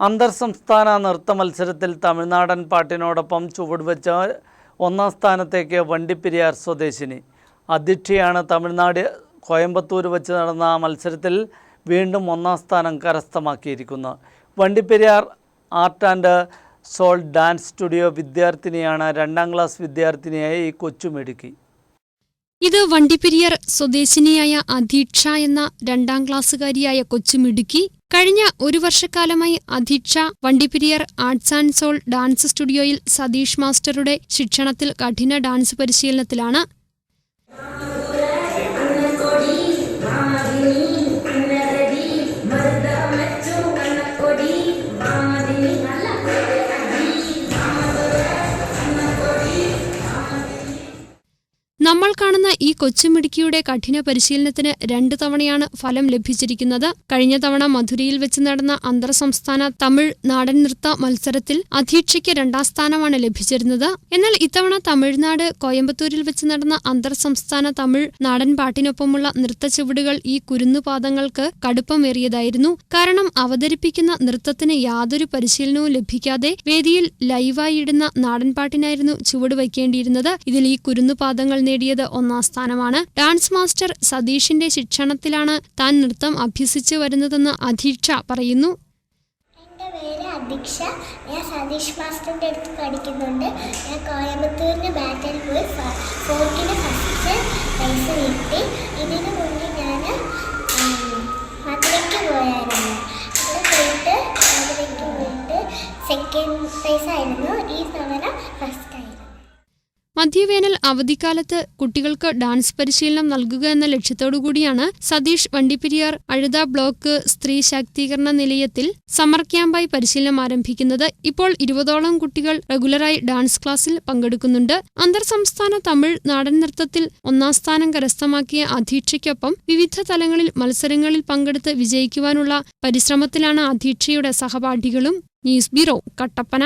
അന്തർ സംസ്ഥാന നൃത്ത മത്സരത്തിൽ തമിഴ്നാടൻ പാട്ടിനോടൊപ്പം ചുവടുവെച്ച ഒന്നാം സ്ഥാനത്തേക്ക് വണ്ടിപ്പെരിയാർ സ്വദേശിനി. അധ്യക്ഷയാണ് തമിഴ്നാട് കോയമ്പത്തൂർ വെച്ച് നടന്ന മത്സരത്തിൽ വീണ്ടും ഒന്നാം സ്ഥാനം കരസ്ഥമാക്കിയിരിക്കുന്നത് Vandiperiyar art and soul dance studio വിദ്യാർത്ഥിനിയാണ് രണ്ടാം ക്ലാസ് വിദ്യാർത്ഥിനിയായി ഈ കൊച്ചുമിടുക്കി. ഇത് വണ്ടിപ്പെരിയർ സ്വദേശിനിയായ അധീക്ഷ എന്ന രണ്ടാം ക്ലാസ്സുകാരിയായ കൊച്ചുമിടുക്കി കഴിഞ്ഞ ഒരു വർഷക്കാലമായി Adheeksha Vandiperiyar arts and soul dance സ്റ്റുഡിയോയിൽ സതീഷ് മാസ്റ്ററുടെ ശിക്ഷണത്തിൽ കഠിന ഡാൻസ് പരിശീലനത്തിലാണ്. നമ്മൾ കാണുന്ന ഈ കൊച്ചുമിടുക്കിയുടെ കഠിന പരിശീലനത്തിന് രണ്ടു തവണയാണ് ഫലം ലഭിച്ചിരിക്കുന്നത്. കഴിഞ്ഞ തവണ മധുരയിൽ വെച്ച് നടന്ന അന്തർ സംസ്ഥാന തമിഴ് നാടൻ നൃത്ത മത്സരത്തിൽ അധീക്ഷയ്ക്ക് രണ്ടാം സ്ഥാനമാണ് ലഭിച്ചിരുന്നത്. എന്നാൽ ഇത്തവണ തമിഴ്നാട് കോയമ്പത്തൂരിൽ വെച്ച് നടന്ന അന്തർ സംസ്ഥാന തമിഴ് നാടൻ പാട്ടിനൊപ്പമുള്ള നൃത്ത ചുവടുകൾ ഈ കുരുന്നുപാദങ്ങൾക്ക് കടുപ്പമേറിയതായിരുന്നു. കാരണം അവതരിപ്പിക്കുന്ന നൃത്തത്തിന് യാതൊരു പരിശീലനവും ലഭിക്കാതെ വേദിയിൽ ലൈവായി ഇടുന്ന നാടൻ പാട്ടിനായിരുന്നു ചുവട് വയ്ക്കേണ്ടിയിരുന്നത്. ഇതിൽ ഈ കുരുന്നുപാദങ്ങൾ നേടിയത് ഒന്നാം സ്ഥാനമാണ്. ഡാൻസ് മാസ്റ്റർ സതീഷിന്റെ ശിക്ഷണത്തിലാണ് താൻ നൃത്തം അഭ്യസിച്ചു വരുന്നതെന്ന് അധീക്ഷ പറയുന്നു. എന്റെ പേര് അദീക്ഷ ഞാൻ സതീഷ് മാസ്റ്ററിന്റെ അടുത്ത് പഠിക്കുന്നുണ്ട്. ഞാൻ കോയമ്പത്തൂരിന് ബാറ്റിൽ പോയി ഫോർട്ടിന് ഫസ്റ്റ് പൈസ കിട്ടി. ഇതിനു മുന്നേ ഞാൻ മധുരയ്ക്ക് പോയായിരുന്നു. അവിടെ പോയിട്ട് മധുരയ്ക്ക് പോയിട്ട് സെക്കൻഡ് പ്രൈസ് ആയിരുന്നു. ഈ തവണ മധ്യവേനൽ അവധിക്കാലത്ത് കുട്ടികൾക്ക് ഡാൻസ് പരിശീലനം നൽകുക എന്ന ലക്ഷ്യത്തോടുകൂടിയാണ് സതീഷ് വണ്ടിപ്പെരിയാർ അഴുത ബ്ലോക്ക് സ്ത്രീ ശാക്തീകരണ നിലയത്തിൽ സമ്മർ ക്യാമ്പായി പരിശീലനം ആരംഭിക്കുന്നത് ഇപ്പോൾ ഇരുപതോളം കുട്ടികൾ റെഗുലറായി ഡാൻസ് ക്ലാസ്സിൽ പങ്കെടുക്കുന്നുണ്ട്. അന്തർ സംസ്ഥാന തമിഴ് നാടൻ നൃത്തത്തിൽ ഒന്നാം സ്ഥാനം കരസ്ഥമാക്കിയ അധീക്ഷയ്ക്കൊപ്പം വിവിധ തലങ്ങളിൽ മത്സരങ്ങളിൽ പങ്കെടുത്ത് വിജയിക്കുവാനുള്ള പരിശ്രമത്തിലാണ് അധീക്ഷയുടെ സഹപാഠികളും. News bureau Kattappana.